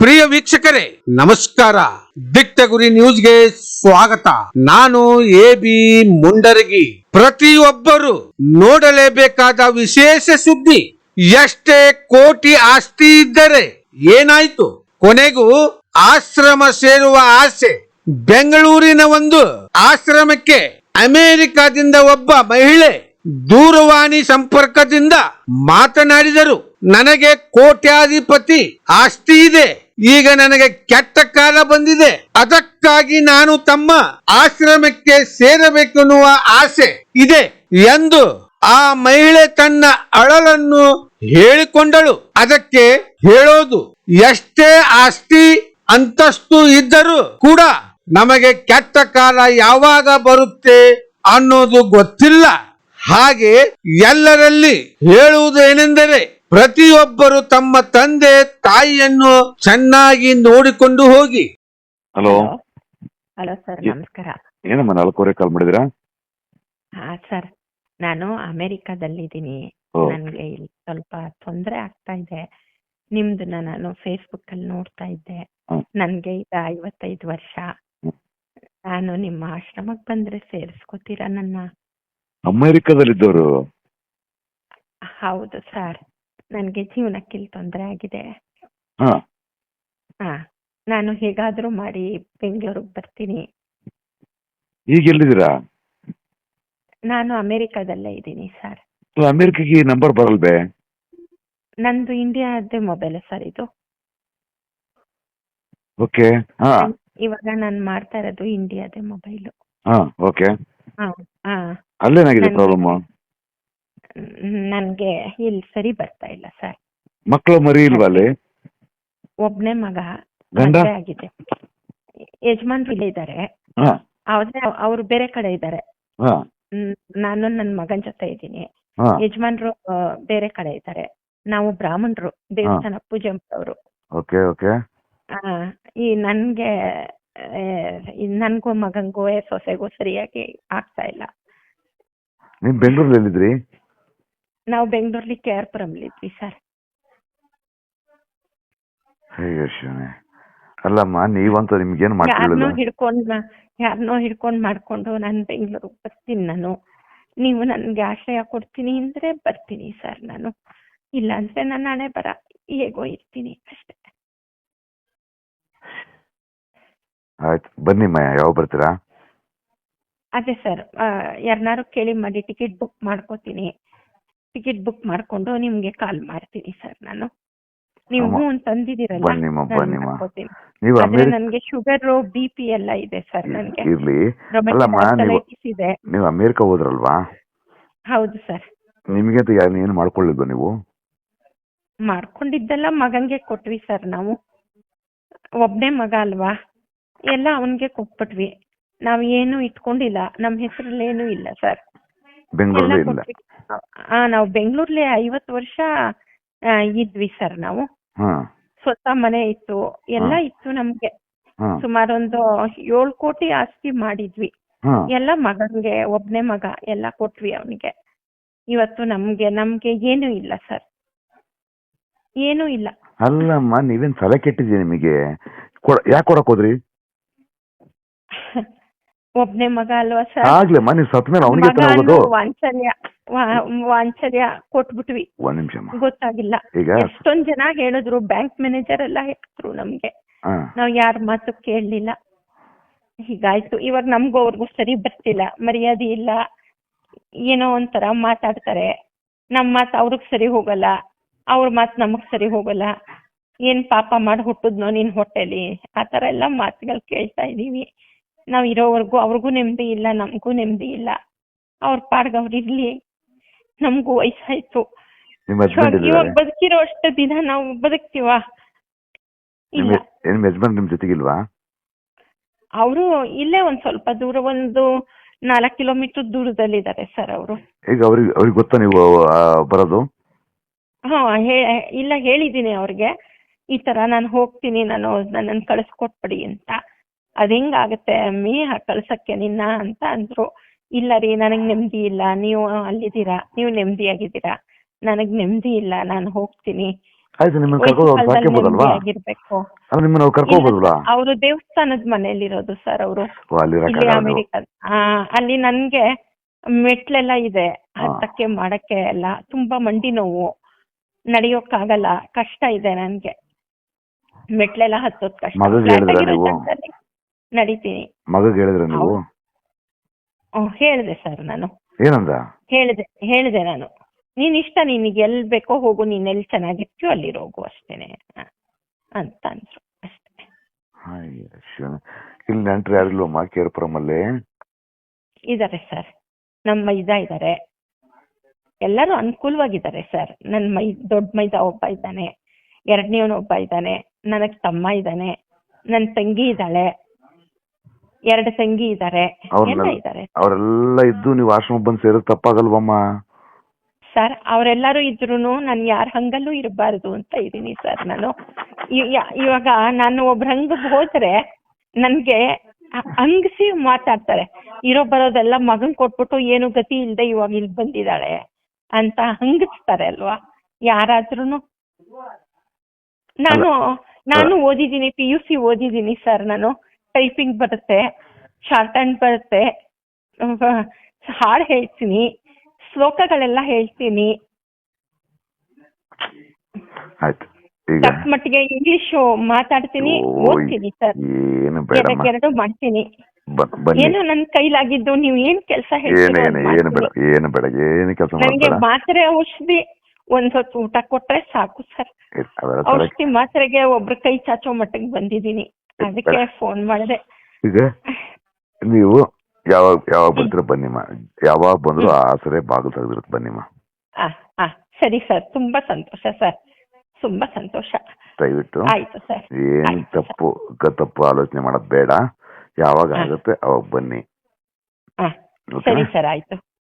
ಪ್ರಿಯ ವೀಕ್ಷಕರೇ, ನಮಸ್ಕಾರ. ದಿಟ್ಟ ಗುರಿ ನ್ಯೂಸ್ಗೆ ಸ್ವಾಗತ. ನಾನು ಎ ಬಿ ಮುಂಡರಗಿ. ಪ್ರತಿಯೊಬ್ಬರು ನೋಡಲೇಬೇಕಾದ ವಿಶೇಷ ಸುದ್ದಿ, ಎಷ್ಟೇ ಕೋಟಿ ಆಸ್ತಿ ಇದ್ದರೆ ಏನಾಯ್ತು? ಕೊನೆಗೂ ಆಶ್ರಮ ಸೇರುವ ಆಸೆ, ಬೆಂಗಳೂರಿನ ಒಂದು ಆಶ್ರಮಕ್ಕೆ ಅಮೆರಿಕದಿಂದ ಒಬ್ಬ ಮಹಿಳೆ ದೂರವಾಣಿ ಸಂಪರ್ಕದಿಂದ ಮಾತನಾಡಿದರು. ನನಗೆ ಕೋಟ್ಯಾಧಿಪತಿ ಆಸ್ತಿ ಇದೆ. ಈಗ ನನಗೆ ಕೆಟ್ಟ ಕಾಲ ಬಂದಿದೆ. ಅದಕ್ಕಾಗಿ ನಾನು ತಮ್ಮ ಆಶ್ರಮಕ್ಕೆ ಸೇರಬೇಕೆನ್ನುವ ಆಸೆ ಇದೆ ಎಂದು ಆ ಮಹಿಳೆ ತನ್ನ ಅಳಲನ್ನು ಹೇಳಿಕೊಂಡಳು. ಅದಕ್ಕೆ ಹೇಳೋದು, ಎಷ್ಟೇ ಆಸ್ತಿ ಅಂತಸ್ತು ಇದ್ದರೂ ಕೂಡ ನಮಗೆ ಕೆಟ್ಟ ಕಾಲ ಯಾವಾಗ ಬರುತ್ತೆ ಅನ್ನೋದು ಗೊತ್ತಿಲ್ಲ. ಹಾಗೆ ಎಲ್ಲರಲ್ಲಿ ಹೇಳುವುದು ಏನೆಂದರೆ ಪ್ರತಿಯೊಬ್ಬರು ತಮ್ಮ ತಂದೆ ತಾಯಿಯನ್ನು ಚೆನ್ನಾಗಿ ನೋಡಿಕೊಂಡು ಹೋಗಿ. ಹಲೋ. ಹಲೋ. ಸರ್ ನಮಸ್ಕಾರ. ಏನಮ್ಮ ನಾಲ್ಕೂವರೆ ಕಾಲ್ ಮಾಡಿದಿರಾ ಹಾ ಸರ್ ನಾನು ಅಮೆರಿಕಾದಲ್ಲಿದ್ದೀನಿ. ಓ. ನನಗೆ ಇಲ್ಲಿ ಸ್ವಲ್ಪ ತೊಂದರೆ ಆಗ್ತಾ ಇದೆ. ನಿಮ್ದು ನಾನು ಫೇಸ್ಬುಕ್ ಅಲ್ಲಿ ನೋಡ್ತಾ ಇದ್ದೆ. ಹ್ಮ್. ನನ್ಗೆ ಈಗ ಐವತ್ತೈದು ವರ್ಷ. ಹ್ಮ್. ನಾನು ನಿಮ್ಮ ಆಶ್ರಮಕ್ಕೆ ಬಂದ್ರೆ ಸೇರಿಸ್ಕೋತೀರಾ ನನ್ನ? ಅಮೆರಿಕದಲ್ಲಿದ್ದವರು? ಹೌದು ಸರ್. ನನಗೆ ಜೀವನಕ್ಕೆ ಇಲ್ಲಿ ತೊಂದರೆ ಆಗಿದೆ. ಹಾ. ಹಾ ನಾನು ಹೇಗಾದ್ರೂ ಮಾಡಿ ಬೆಂಗಳೂರಿಗೆ ಬರ್ತೀನಿ. ಈಗ ಎಲ್ಲಿದ್ದೀರಾ? ನಾನು ಅಮೆರಿಕಾದಲ್ಲೇ ಇದ್ದೀನಿ ಸರ್. ಅಮೆರಿಕಗೆ ಈ ನಂಬರ್ ಬರಲ್ವೇ? ನಂದು ಇಂಡಿಯಾದೇ ಮೊಬೈಲ್ ಸರ್ ಇದು. ಓಕೆ ಹಾ. ಇವಾಗ ನಾನು ಮಾಡ್ತಾ ಇರೋದು ಇಂಡಿಯಾದೇ ಮೊಬೈಲು. ಹಾ ಓಕೆ. ಹಾ ಹಾ. ಅಲ್ಲೇನಾಗಿದೆ ಪ್ರಾಬ್ಲಮ್ ನನ್ಗೆ ಇಲ್ಲಿ ಸರಿ ಬರ್ತಾ ಇಲ್ಲ ಸರ್. ಮಕ್ಕಳು ಮರಿ ಇಲ್ವಾ ಅಲ್ಲಿ? ಒಬ್ನೇ ಮಗ ಗಂಡ? ಮದ್ವೆ ಆಗಿದೆ. ಯಜಮಾನ್ ಇಲ್ಲಿ ಇದ್ದಾರೆ ಹಾ. ಆದ್ರೆ ಅವ್ರು ಬೇರೆ ಕಡೆ ಇದ್ದಾರೆ ಹಾ. ನಾನು ನನ್ನ ಮಗನ್ ಜೊತೆ ಇದ್ದೀನಿ. ಹಾ. ಯಜಮಾನ್ರು ಆ, ಬೇರೆ ಕಡೆ ಇದ್ದಾರೆ ನಾವು ಬ್ರಾಹ್ಮಣರು ದೇವಸ್ಥಾನ ಪೂಜೆ ಅವರು ಓಕೆ ಓಕೆ. ಈ ನನ್ಗೆ ಆ, ಈ ನನ್ಗೂ ಮಗಂಗೂ ಸೊಸೆಗೂ ಸರಿಯಾಗಿ ಆಗ್ತಾ ಇಲ್ಲ. ನೀವ್ ಬೆಂಗಳೂರಲ್ಲಿ ಎಲ್ಲಿದ್ರಿ? ನಾವು ಬೆಂಗಳೂರಲ್ಲಿ ಕೆ ಆರ್ ಇದ್ವಿ ಸರ್ ಅಯ್ಯೋ ಶಿವನೇ. ಅಲ್ಲಮ್ಮ ನೀವಂತ ನಿಮ್ಗೇನ್ ಯಾರನ್ನೋ ಮಾಡ್ಕೊಳ್ಳಿಲ್ಲ ಹಿಡ್ಕೊಂಡ್ ಯಾರನ್ನೋ ಹಿಡ್ಕೊಂಡ್ ಮಾಡ್ಕೊಂಡು ನಾನು ಬೆಂಗಳೂರಿಗೆ ಬರ್ತೀನಿ ನಾನು. ನೀವು ನನ್ಗೆ ಆಶ್ರಯ ಕೊಡ್ತೀನಿ ಅಂದ್ರೆ ಬರ್ತೀನಿ ಸರ್ ನಾನು. ಇಲ್ಲ ಅಂದ್ರೆ ನನ್ನ ಹಣೆ ಬರ ಹೇಗೋ ಇರ್ತೀನಿ ಅಷ್ಟೇ. ಆಯ್ತು ಬನ್ನಿಮ್ಮ ಯಾವಾಗ ಬರ್ತೀರಾ? ಅದೇ ಸರ್ ಯಾರನ್ನಾರು ಕೇಳಿ ಮಾಡಿ ಟಿಕೆಟ್ ಬುಕ್ ಮಾಡ್ಕೋತೀನಿ. ಟಿಕೆಟ್ ಬುಕ್ ಮಾಡ್ಕೊಂಡು ನಿಮ್ಗೆ ಕಾಲ್ ಮಾಡ್ತೀನಿ ಸರ್ ನಾನು. ನೀವು ಹ್ಞೂ ಅಂತಂದಿದ್ದೀರಲ್ಲ ಬನ್ನಿಮ್ಮ ನಾನು ಬನ್ನಿಮ್ಮ ನೀವು ಆದ್ರೆ ನನ್ಗೆ ಶುಗರ್ ಬಿ ಪಿ ಎಲ್ಲ ಇದೆ ಸರ್ ನನ್ಗೆ. ಇರ್ಲಿ. ಅಲ್ಲಮ್ಮ, ನೀವು- ಇದೆ. ನೀವು ಅಮೆರಿಕ ಹೋದ್ರಲ್ವಾ? ಹೌದು ಸರ್ ನಿಮಗೆ ಅಂತ ಏನು ಮಾಡ್ಕೊಳ್ಳಿಲ್ವಾ ನೀವು? ಮಾಡ್ಕೊಂಡಿದ್ದೆಲ್ಲ ಮಗಂಗೆ ಕೊಟ್ವಿ ಸರ್ ನಾವು. ಒಬ್ನೇ ಮಗ ಅಲ್ವಾ? ಎಲ್ಲ ಅವನ್ಗೆ ಕೊಟ್ಬಿಟ್ವಿ. ನಾವ್ ಏನು ಇಟ್ಕೊಂಡಿಲ್ಲ. ನಮ್ ಹೆಸರಲ್ಲಿ ಏನು ಇಲ್ಲ ಸರ್ ಬೆಂಗಳೂರಲ್ಲಿ ಆ ನಾವು ಬೆಂಗಳೂರಲ್ಲಿ ಐವತ್ತು ವರ್ಷ ಆ, ಇದ್ವಿ ಸರ್ ನಾವು. ಹಾ. ಸ್ವಂತ ಮನೆ ಇತ್ತು ಎಲ್ಲ ಇತ್ತು ನಮ್ಗೆ. ಹಾ. ಸುಮಾರು ಒಂದು ಏಳು ಕೋಟಿ ಆಸ್ತಿ ಮಾಡಿದ್ವಿ. ಹಾ. ಎಲ್ಲ ಮಗನ್ಗೆ ಒಬ್ನೇ ಮಗ ಎಲ್ಲ ಕೊಟ್ವಿ ಅವನಿಗೆ. ಇವತ್ತು ನಮ್ಗೆ ನಮ್ಗೆ ಏನು ಇಲ್ಲ ಸರ್. ಏನೂ ಇಲ್ಲ. ಅಲ್ಲಮ್ಮ ನೀವೇನ್ ತಲೆ ಕೆಟ್ಟಿದ್ದೀನಿ ನಿಮಗೆ? ಯಾಕೆ ಕೊಡಕ್ ಹೋದ್ರಿ? ಒಬ್ನೇ ಮಗ ಅಲ್ವಾ ಸರ್ ಆಗ್ಲಮ್ಮ ನೀವು ಸತ್ ಮೇಲೆ ಅವನಿಗೆ ಮಗ ತಾನೇ ಅನ್ನೋ ಹೋಗೋದು ವಾಂಚಲ್ಯ ವಾ- ವಾಂಚಲ್ಯ ಕೊಟ್ಬಿಟ್ವಿ. ಒಂದ್ ಗೊತ್ತಾಗಿಲ್ಲ. ಈಗ? ಎಷ್ಟೊಂದ್ ಜನ ಹೇಳಿದ್ರು ಬ್ಯಾಂಕ್ ಮ್ಯಾನೇಜರ್ ಎಲ್ಲ ಹೇಳಿದ್ರು ನಮ್ಗೆ. ಹಾ. ನಾವ್ ಯಾರ ಮಾತು ಕೇಳಲಿಲ್ಲ. ಹೀಗಾಯ್ತು. ಇವಾಗ ನಮ್ಗೂ ಅವ್ರಿಗೂ ಸರಿ ಬರ್ತಿಲ್ಲ. ಮರ್ಯಾದೆ ಇಲ್ಲ. ಏನೋ ಒಂಥರ ಮಾತಾಡ್ತಾರೆ. ನಮ್ ಮಾತು ಅವ್ರಿಗೆ ಸರಿ ಹೋಗಲ್ಲ. ಅವ್ರ ಮಾತು ನಮಗ್ ಸರಿ ಹೋಗಲ್ಲ. ಏನ್ ಪಾಪ ಮಾಡಿ ಹುಟ್ಟುದ್ನೋ ನಿನ್ ಹೊಟ್ಟೆಲಿ? ಆತರ ಎಲ್ಲಾ ಎಲ್ಲ ಮಾತುಗಳು ಕೇಳ್ತಾ ಇದೀವಿ. ನಾವ್ ಇರೋವರೆಗೂ ಅವ್ರಿಗೂ ನೆಮ್ಮದಿ ಇಲ್ಲ ನಮಗೂ ನೆಮ್ಮದಿ ಇಲ್ಲ. ಅವ್ರ ಪಾಡ್ಗ ಅವ್ರಿರ್ಲಿ ಇರ್ಲಿ. ನಮಗೂ ವಯಸ್ಸಾಯ್ತು ಇವಾಗ ಬದುಕಿರೋ ಅಷ್ಟು ದಿನ ನಾವು ಬದುಕ್ತಿವ. ನಿಮ್ ನಿಮ್ ಜೊತೆಗಿಲ್ವಾ? ಅವರು ಇಲ್ಲೇ ಒಂದ್ ಸ್ವಲ್ಪ ದೂರ ಒಂದು ನಾಲ್ಕು ಕಿಲೋಮೀಟರ್ ದೂರದಲ್ಲಿ ದೂರದಲ್ಲಿದ್ದಾರೆ ಸರ್ ಅವರು. ಈಗ ಅವ್ರಿಗೆ ಅವ್ರಿಗೆ ಗೊತ್ತಾ ನೀವು ಬರೋದು? ಹಾ ಇಲ್ಲ ಹೇಳಿದೀನಿ ಅವ್ರಿಗೆ. ಈ ತರ ನಾನು ಹೋಗ್ತೀನಿ ನಾನು ನನ್ನನ್ನು ಕಳಿಸ್ಕೊಟ್ಬಿಡಿ ಅಂತ. ಅದ್ ಹೆಂಗಾಗತ್ತೆ ಅಮ್ಮಿ ಆ ಕಳ್ಸಕ್ಕೆ ನಿನ್ನ ಅಂತ ಅಂದ್ರು. ಇಲ್ಲ ರೀ ನನಗ್ ನೆಮ್ಮದಿ ಇಲ್ಲ. ನೀವು ಅಲ್ಲಿದ್ದೀರಾ? ನೀವು ನೆಮ್ಮದಿಯಾಗಿದ್ದೀರಾ ನನಗ್ ನೆಮ್ಮದಿ ಇಲ್ಲ. ನಾನು ಹೋಗ್ತೀನಿ. ಆಯ್ತು ನಿಮ್ಮನ್ನ ಕರ್ಕೊಂಡು ಅವ್ರು ನಿಮ್ಮನ್ನ ಅವ್ರು ಕರ್ಕೋಬೋದಲ್ವಾ? ಅವರು ದೇವಸ್ಥಾನದ ಮನೆಯಲ್ಲಿರೋದು ಸರ್ ಅವರು. ಓ ಅಲ್ಲಿ ಇಲ್ಲಿ ನನ್ಗೆ ಮೆಟ್ಲೆಲ್ಲ ಇದೆ. ಹತ್ತಕ್ಕೆ ಮಾಡಕ್ಕೆ ಎಲ್ಲ. ತುಂಬಾ ಮಂಡಿ ನೋವು. ನಡೆಯೋಕ್ಕಾಗಲ್ಲ. ಕಷ್ಟ ಇದೆ ನನ್ಗೆ. ಮೆಟ್ಲೆಲ್ಲ ಹತ್ತೋದ್ ಕಷ್ಟ. ನಡೀತೀನಿ. ಮಗ ಹೇಳಿದ್ರೆ ನೀವು? ಹ್ಮ್, ಹೇಳ್ದೆ ಸರ್ ನಾನು. ಏನಂದ? ಹೇಳಿದೆ ಹೇಳಿದೆ ನಾನು. ನೀನ್ ಇಷ್ಟ ನಿನಗೆ ಎಲ್ ಬೇಕೋ ಹೋಗು ನೀನ್ ಎಲ್ಲಿ ಚೆನ್ನಾಗಿರ್ತೀಯೋ ಅಲ್ಲಿ ಹೋಗು ಅಷ್ಟೇನೆ. ಅಂತ ಅಂದ್ರು ಅಷ್ಟೇ. ಶಿವನೇ. ಇಲ್ಲಿ ನೆಂಟ್ರು ಯಾರಿಲ್ವಮ್ಮ ಕೇರ್ಪುರಮಲ್ಲಿ ಇದಾರೆ ಸರ್. ನಮ್ಮ ಮೈದ ಇದಾರೆ. ಎಲ್ಲರೂ ಅನುಕೂಲವಾಗಿದ್ದಾರೆ ಸರ್. ನನ್ನ ಮೈ ದೊಡ್ಡ ಮೈದ ಒಬ್ಬ ಇದ್ದಾನೆ. ಎರಡನೇವನು ಒಬ್ಬ ಇದ್ದಾನೆ. ನನಗ್ ತಮ್ಮ ಇದ್ದಾನೆ. ನನ್ನ ತಂಗಿ ಇದ್ದಾಳೆ. ಎರಡು ತಂಗಿ ಇದ್ದಾರೆ ಅವ್ರನ್ನ- ಎಲ್ಲ ಇದ್ದಾರೆ ಅವರೆಲ್ಲ ಇದ್ದು ನೀವು ಆಶ್ರಮ ಬಂದು ಸೇರಿದ ತಪ್ಪಾಗಲ್ವಮ್ಮ? ಸರ್ ಅವರೆಲ್ಲರೂ ಇದ್ರೂನು ನಾನು ಯಾರ ಹಂಗಲ್ಲೂ ಇರಬಾರದು ಅಂತ ಇದ್ದೀನಿ ಸರ್ ನಾನು. ಇವಾಗ ನಾನು ಒಬ್ರು ಹಂಗ ಹೋದ್ರೆ ನನ್ಗೆ ಹಂಗಿಸಿ ಹಂಗಸಿ ಮಾತಾಡ್ತಾರೆ. ಇರೋ ಬರೋದೆಲ್ಲ ಮಗನ್ ಕೊಟ್ಬಿಟ್ಟು ಏನು ಗತಿ ಇಲ್ದೆ ಇವಾಗ ಇಲ್ಲಿ ಬಂದಿದ್ದಾಳೆ ಅಂತ ಹಂಗಿಸ್ತಾರೆ ಅಲ್ವಾ? ಯಾರಾದ್ರೂನು. ನಾನು ನಾನು ಓದಿದ್ದೀನಿ ಪಿ ಯು ಸಿ ಓದಿದ್ದೀನಿ ಸರ್ ನಾನು. ಟೈಪಿಂಗ್ ಬರುತ್ತೆ ಶಾರ್ಟ್ ಹ್ಯಾಂಡ್ ಬರುತ್ತೆ ಹಾಡು ಹೇಳ್ತೀನಿ ಶ್ಲೋಕಗಳೆಲ್ಲ ಹೇಳ್ತೀನಿ. ಆಯ್ತು ತಕ್ಕ ಮಟ್ಟಿಗೆ ಇಂಗ್ಲಿಷ್ ಮಾತಾಡ್ತೀನಿ ಓದ್ತೀನಿ ಸರ್ ಏನು ಬೇಡಮ್ಮ. ಮಾಡ್ತೀನಿ. ಏನೋ ನನ್ನ ಕೈಲಾಗಿದ್ದು ನೀವು ಏನ್ ಕೆಲಸ ಏನು ಏನು ಏನು ಬೇಡ ಏನು ಬೇಡ ಏನು ಕೆಲಸ ನನ್ಗೆ ಮಾತ್ರೆ ಔಷಧಿ ಒಂದ್ ಹೊತ್ತು ಊಟ ಕೊಟ್ರೆ ಸಾಕು ಸರ್ ಔಷಧಿ ಮಾತ್ರೆಗೆ ಒಬ್ರ ಕೈ ಚಾಚೋ ಮಟ್ಟಿಗೆ ಬಂದಿದ್ದೀನಿ. ಅದಕ್ಕೆ ಫೋನ್ ಮಾಡಿದೆ. ಈಗ ನೀವು ಯಾವಾಗ ಯಾವಾಗ ಬರ್ತೀರ ಬನ್ನಿಮ್ಮ ಯಾವಾಗ ಬಂದ್ರು ಆ ಸರಿ ಬಾಗಿಲು ತೆಗೆದಿರುತ್ತೆ ಬನ್ನಿಮ್ಮ ಆ ಆ ಸರಿ ಸರ್ ತುಂಬಾ ಸಂತೋಷ ಸರ್ ತುಂಬಾ ಸಂತೋಷ. ದಯವಿಟ್ಟು ಆಯ್ತು ಸರ್ ಏನ್ ಆಯ್ತು ಸರ್. ತಪ್ಪು ತಪ್ಪು ಆಲೋಚನೆ ಮಾಡೋದ್ ಬೇಡ. ಯಾವಾಗ ಆಗುತ್ತೆ ಅವಾಗ ಬನ್ನಿ. ಆ ಓಕೆ ಸರಿ ಸರ್ ಆಯ್ತು.